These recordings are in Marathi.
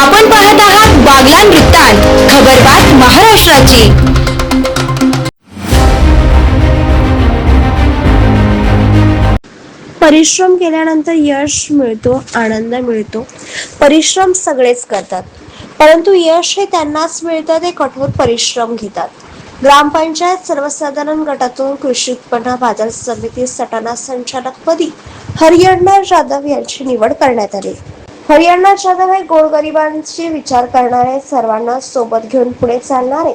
आपण पाहत आहात बागलान वृत्तांत खबरबात महाराष्ट्राची. परिश्रम केल्यानंतर यश मिळतो आनंद मिळतो. परिश्रम सगळेच करतात. परंतु यश हे त्यांनाच मिळतं ते कठोर परिश्रम घेतात. ग्रामपंचायत सर्वसाधारण गटातून कृषी उत्पन्न बाजार समिती सटाणा संचालकपदी हरियाणा जाधव यांची निवड करण्यात आली. हरियाणाच्या जाधव हे गोरगरिबांचे विचार करणारे सर्वांना सोबत घेऊन पुढे चालणारे.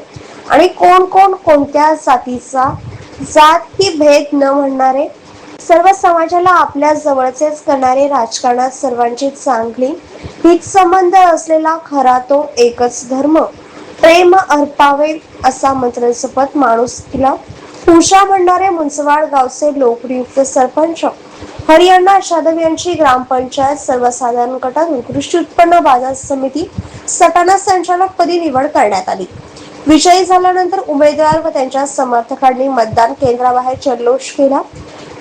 आणि कोण कोण कोणत्या जातीचा जात ही भेद न म्हणणारे सर्व समाजाला आपल्या जवळचेच करणारे राजकारणात सर्वांची चांगली हित संबंध असलेला खरा तो एकच धर्म. प्रेम अर्पावे असा मंत्र जपत तिला पूजा म्हणणारे मुंचवाड गावचे लोकनियुक्त सरपंच हरियाणा जाधव यांची ग्रामपंचायत सर्वसाधारण गटातून कृषी उत्पन्न बाजार समिती सटाणा संचालक पदी निवड करण्यात आली. विजयी झाल्यानंतर उमेदवार व त्यांच्या समर्थकांनी मतदान केंद्राबाहेर जल्लोष केला.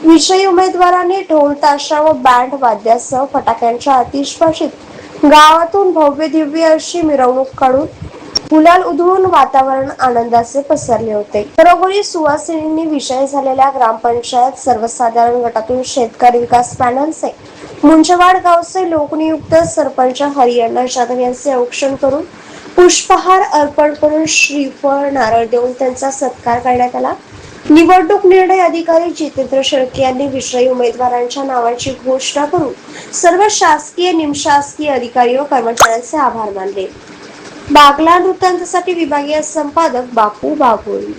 विजयी उमेदवारांनी ढोल ताशा व बँड वाद्यासह फटाक्यांच्या आतिषबाजीत गावातून भव्य दिव्य अशी मिरवणूक काढून गुलाल उधळून वातावरण आनंदाचे पसरले होते. घरोघरी सुवासिनींनी विषय झालेल्या ग्रामपंचायत सर्वसाधारण गटातून शेतकरी विकास पॅनलचे मुंजवाड गावचे लोकनियुक्त सरपंच हरिअण्णा जाधव यांचे औक्षण करून पुष्पहार अर्पण करून श्रीफळ नारळ देऊन त्यांचा सत्कार करण्यात आला. निवडणूक निर्णय अधिकारी जितेंद्र शेळके यांनी विषयी उमेदवारांच्या नावाची घोषणा करून सर्व शासकीय निमशासकीय अधिकारी व कर्मचाऱ्यांचे आभार मानले. बागला वृत्तांतासाठी विभागीय संपादक बापू बागोळी